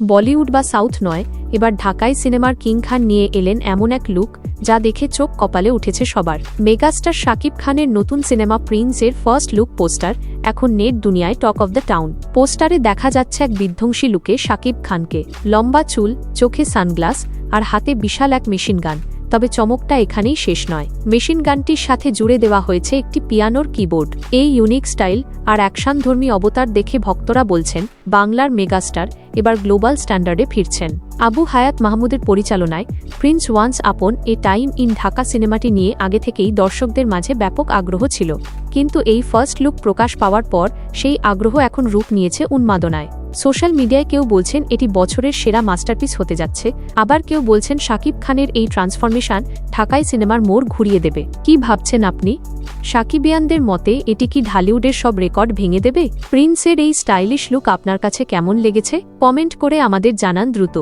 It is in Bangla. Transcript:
বলিউড বা সাউথ নয়, এবার ঢাকায় সিনেমার কিং খান নিয়ে এলেন এমন এক লুক, যা দেখে চোখ কপালে উঠেছে সবার। মেগাস্টার শাকিব খানের নতুন সিনেমা প্রিন্সের ফার্স্ট লুক পোস্টার, এখন নেট দুনিয়ায় টক অব দ্য টাউন। পোস্টারে দেখা যাচ্ছে এক বিধ্বংসী লুকে শাকিব খানকে। লম্বা চুল, চোখে সানগ্লাস, আর হাতে বিশাল এক মেশিন গান তবে চমকটা এখানেই শেষ নয়। মেশিন গানটির সাথে জুড়ে দেওয়া হয়েছে একটি পিয়ানোর কিবোর্ড। এই ইউনিক স্টাইল আর অ্যাকশনধর্মী অবতার দেখে ভক্তরা বলছেন, বাংলার মেগাস্টার এবার গ্লোবাল স্ট্যান্ডার্ডে ফিরছেন। আবু হায়াত মাহমুদের পরিচালনায় Prince once upon A time in Dhaka সিনেমাটি নিয়ে আগে থেকেই দর্শকদের মাঝে ব্যাপক আগ্রহ ছিল। কিন্তু এই ফার্স্ট লুক প্রকাশ পাওয়ার পর সেই আগ্রহ এখন রূপ নিয়েছে উন্মাদনায়। সোশ্যাল মিডিয়ায় কেউ বলছেন এটি বছরের সেরা মাস্টারপিস হতে যাচ্ছে, আবার কেউ বলছেন শাকিব খানের এই ট্রান্সফরমেশন ঢাকায় সিনেমার মোড় ঘুরিয়ে দেবে। কি ভাবছেন আপনি? শাকিবিয়ানদের মতে, এটি কি ঢালিউডের সব রেকর্ড ভেঙে দেবে? প্রিন্সের এই স্টাইলিশ লুক আপনার কাছে কেমন লেগেছে? কমেন্ট করে আমাদের জানান দ্রুত।